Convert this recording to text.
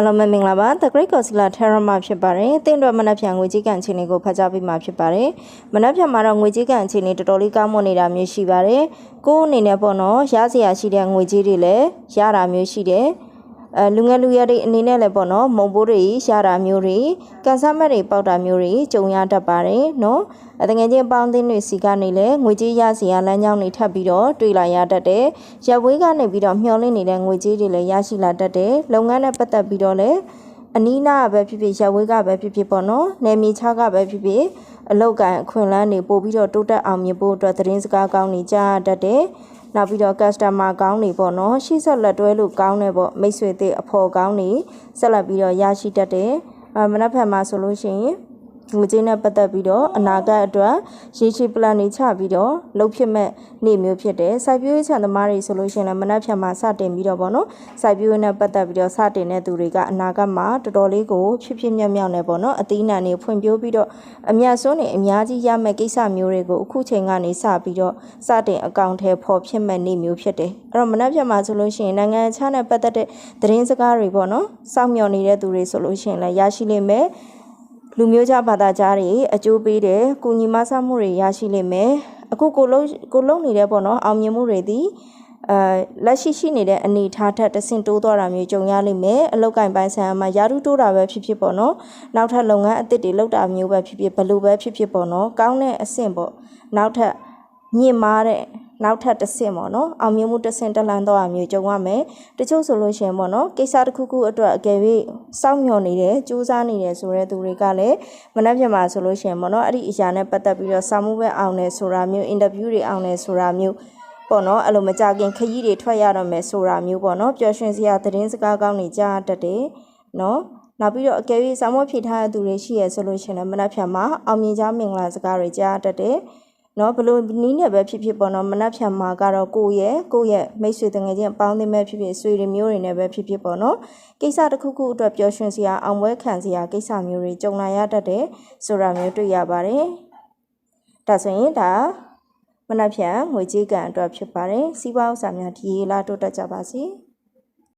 အလုံးမင်္ဂလာပါ The Great Godzilla Terror မှာဖြစ်ပါတယ်။တင်းတော့မနက်ဖြန်ငွေကြေးကန်အခြေအနေကိုဖတ်ကြားပေးမှာဖြစ်ပါတယ်။မနက်ဖြန်မှာတော့ငွေကြေးကန်အခြေအနေတော်တော်လေးကောင်းမွန်နေတာမျိုးရှိပါတယ်။ကိုယ်အနေနဲ့ပေါ့နော်ရစရာရှိတဲ့ငွေကြေးတွေလည်းရတာမျိုးရှိတယ်။ အဲလူငယ်လူရတွေအနေနဲ့လည်းပေါ့နော်မုံဘိုးတွေရတာမျိုးတွေကန်ဆာမက်တွေပေါက်တာမျိုးတွေကြုံရတတ်ပါတယ်နော်အတငယ်ချင်းအပေါင်းအသင်းတွေစီကနေလည်းငွေကြေးရစီရလမ်းကြောင်းတွေထပ်ပြီးတော့တွေ့လာရတတ်တယ်ရပ်ဝေးကနေပြီးတော့မျှော်လင့်နေတဲ့ငွေကြေးတွေလည်းရရှိလာတတ်တယ်လုပ်ငန်းနဲ့ပတ်သက်ပြီးတော့လည်းအနီးနားကပဲဖြစ်ဖြစ်ရပ်ဝေးကပဲဖြစ်ဖြစ်ပေါ့နော်နယ်မြေခြားကပဲဖြစ်ဖြစ်အလောက်ကန်အခွင့်အလမ်းတွေပို့ပြီးတော့တိုးတက်အောင်မြင်ဖို့အတွက်သတင်းစကားကောင်းတွေကြားရတတ်တယ် နောက်ပြီးတော့ customer ကောင်းတွေပေါ့နော်ရှေ့ဆက်လက်တွဲလို့ကောင်းတယ်ပေါ့မိတ်ဆွေတွေအဖော်ကောင်းတွေဆက်လက်ပြီးတော့ရရှိတတ်တယ်အမနက်ဖြန်မှာဆိုလို့ရှိရင် ငွေကြေးနဲ့ပတ်သက်ပြီးတော့အနာဂတ်အတွက်ရေရှည် plan တွေချပြီးတော့လုပ်ဖြစ်မဲ့နေ့မျိုးဖြစ်တယ်စိုက်ပျိုးရေးခြံသမားတွေဆိုလို့ရှိရင်လည်းမနက်ဖြန်မှာစတင်ပြီးတော့ဗောနော်စိုက်ပျိုးရေးနဲ့ပတ်သက်ပြီးတော့စတင်တဲ့သူတွေကအနာဂတ်မှာတော်တော်လေးကိုဖြစ်ဖြစ်မြောက်မြောက်နဲ့ဗောနော်အသီးနှံတွေဖွံ့ဖြိုးပြီးတော့အမြတ်စွန်းတွေအများကြီးရမဲ့ကိစ္စမျိုးတွေကိုအခုချိန်ကနေစပြီးတော့စတင်အကောင့်ထဲပေါ်ဖြစ်မဲ့နေ့မျိုးဖြစ်တယ်အဲ့တော့မနက်ဖြန်မှာဆိုလို့ရှိရင်နိုင်ငံခြားနဲ့ပတ်သက်တဲ့သတင်းစကားတွေဗောနော်စောင့်မျှော်နေတဲ့သူတွေဆိုလို့ရှိရင်လည်းရရှိလိမ့်မယ် လူမျိုးခြားဘာသာခြားတွေအကျိုးပေးတယ်၊ကုညီမဆမှုတွေရရှိလိမ့်မယ်။အခုကိုလုံးကိုလုံးနေတဲ့ပေါ့နော်အောင်မြင်မှုတွေဒီအဲလက်ရှိရှိနေတဲ့အနေအထားထက်တဆင့်တိုးသွားတာမျိုးကြုံရလိမ့်မယ်။အလောက်ကင်ပိုင်းဆိုင်ရာမှာယာရုတိုးတာပဲဖြစ်ဖြစ်ပေါ့နော်။နောက်ထပ်လုပ်ငန်းအသစ်တွေလုပ်တာမျိုးပဲဖြစ်ဖြစ်ဘလို့ပဲဖြစ်ဖြစ်ပေါ့နော်။ကောင်းတဲ့အဆင့်ပေါ့။နောက်ထပ် မြင့်မားတဲ့နောက်ထပ်တစ်ဆင့်ပေါ့နော်အောင်မြင်မှုတစ်ဆင့်တက်လန်းတော့အမျိုးကြုံရမယ်တချို့ဆိုလို့ရှိရင်ပေါ့နော်ကိစ္စတစ်ခုခုအတွက်အကယ်၍စောင့်မျှော်နေတယ်စူးစမ်းနေတယ်ဆိုတဲ့သူတွေကလည်းမနှက်ပြမှာဆိုလို့ရှိရင်ပေါ့နော်အဲ့ဒီအရာနဲ့ပတ်သက်ပြီးတော့စာမှုပဲအောင်တယ်ဆိုတာမျိုးအင်တာဗျူးတွေအောင်တယ်ဆိုတာမျိုးပေါ့နော်အဲ့လိုမကြခင်ခရီးတွေထွက်ရတော့မယ်ဆိုတာမျိုးပေါ့နော်ပျော်ရွှင်စရာသတင်းစကားကောင်းတွေကြားတတ်တယ်နော်နောက်ပြီးတော့အကယ်၍စာမွေးဖြည့်ထားတဲ့သူတွေရှိရဆိုလို့ရှိရင်လည်းမနှက်ဖြန်မှာအောင်မြင်ကြောင်းမင်္ဂလာစကားတွေကြားတတ်တယ် နော်ဘလို့နီးနဲ့ပဲဖြစ်ဖြစ်ပေါ့နော်မနှက်ဖြန်မှာကတော့ကိုယ့်ရဲ့ကိုယ့်ရဲ့မိတ်ဆွေတငယ်ချင်းအပေါင်းအသင်းပဲဖြစ်ဖြစ်ဆွေတွေမျိုးတွေနဲ့ပဲဖြစ်ဖြစ်ပေါ့နော်ကိစ္စတစ်ခုခုအတွက်ပျော်ရွှင်စရာအောင်ပွဲခံစရာကိစ္စမျိုးတွေကြုံလာရတတ်တယ်ဆိုတာမျိုးတွေ့ရပါတယ်ဒါဆိုရင်ဒါမနှက်ဖြန်ငွေကြေးကံအတွက်ဖြစ်ပါတယ်စီးပွားဥစ္စာများဒီလာတိုးတက်ကြပါစေ။